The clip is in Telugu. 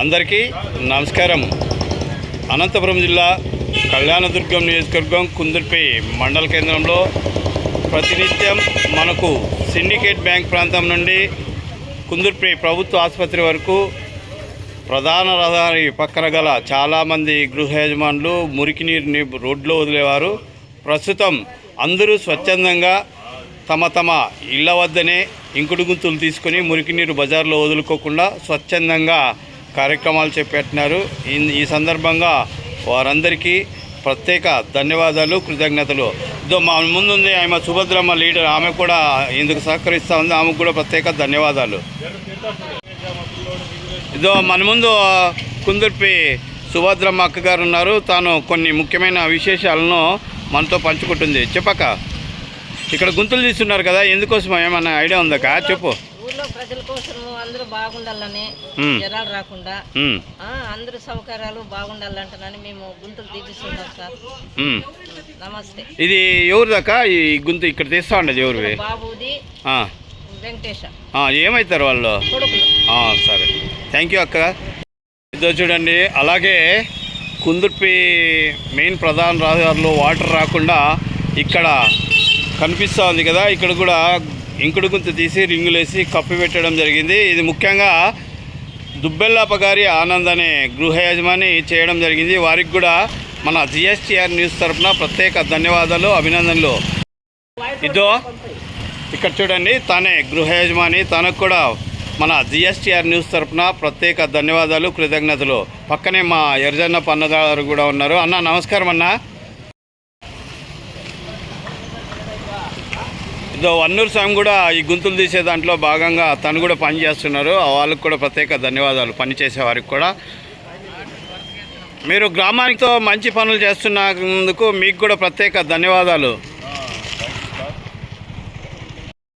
అందరికీ నమస్కారం. అనంతపురం జిల్లా కళ్యాణదుర్గం నియోజకవర్గం కుందుర్పి మండల కేంద్రంలో ప్రతినిత్యం మనకు సిండికేట్ బ్యాంక్ ప్రాంతం నుండి కుందుర్పి ప్రభుత్వ ఆసుపత్రి వరకు ప్రధాన రహదారి పక్కన గల చాలామంది గృహ యజమానులు మురికి నీరుని రోడ్లో వదిలేవారు. ప్రస్తుతం అందరూ స్వచ్ఛందంగా తమ తమ ఇళ్ళ వద్దనే ఇంకుడు గుంతులు తీసుకొని మురికి నీరు బజార్లో వదులుకోకుండా స్వచ్ఛందంగా కార్యక్రమాలు చేపట్టినారు. ఈ- ఈ సందర్భంగా వారందరికీ ప్రత్యేక ధన్యవాదాలు కృతజ్ఞతలు. ఇదో మా ముందుంది ఆమె సుభద్రమ్మ లీడర్ ఆమె కూడా ఇందుకు సహకరిస్తూ ఉంది. ఆమెకు కూడా ప్రత్యేక ధన్యవాదాలు. ఇదో మన ముందు కుందుర్పి సుభద్రమ్మ అక్క గారు ఉన్నారు. తాను కొన్ని ముఖ్యమైన విశేషాలను మనతో పంచుకుంటుంది. చెప్పక ఇక్కడ గుంతలు తీస్తున్నారు కదా ఎందుకోసం ఏమన్నా ఐడియా ఉందక చెప్పు. ప్రజల కోసం అందరూ బాగుండాలని. జనాలు రాకుండా అందరూ సౌకర్యాలు బాగుండాలంటున్నాని మేము గుంతలు తీపిస్తున్నాం సార్. నమస్తే. ఇది ఎవరిదాకా ఈ గుంత ఇక్కడ తీస్తా ఉండదు ఎవరివి బాబుది వెంకటేశ. ఏమవుతారు వాళ్ళు? సరే. థ్యాంక్ యూ అక్క. ఇదో చూడండి అలాగే కుందుర్పి మెయిన్ ప్రధాన రహదారిలో వాటర్ రాకుండా ఇక్కడ కనిపిస్తూ ఉంది కదా. ఇక్కడ కూడా ఇంకుడు గుంత తీసి రింగులేసి కప్పి పెట్టడం జరిగింది. ఇది ముఖ్యంగా దుబ్బెల్లాప గారి ఆనంద్ అనే గృహ యజమాని చేయడం జరిగింది. వారికి కూడా మన జిఎస్టీఆర్ న్యూస్ తరఫున ప్రత్యేక ధన్యవాదాలు అభినందనలు. ఇదో ఇక్కడ చూడండి తానే గృహ యజమాని తనకు కూడా మన జిఎస్టీఆర్ న్యూస్ తరఫున ప్రత్యేక ధన్యవాదాలు కృతజ్ఞతలు. పక్కనే మా ఎర్జన్న పన్నదారు కూడా ఉన్నారు. అన్న నమస్కారం అన్నా. వన్నూరు స్వామి కూడా ఈ గుంతులు తీసే దాంట్లో భాగంగా తను కూడా పని చేస్తున్నారు. వాళ్ళకు కూడా ప్రత్యేక ధన్యవాదాలు పని చేసే వారికి కూడా. మీరు గ్రామానికితో మంచి పనులు చేస్తున్నందుకు మీకు కూడా ప్రత్యేక ధన్యవాదాలు.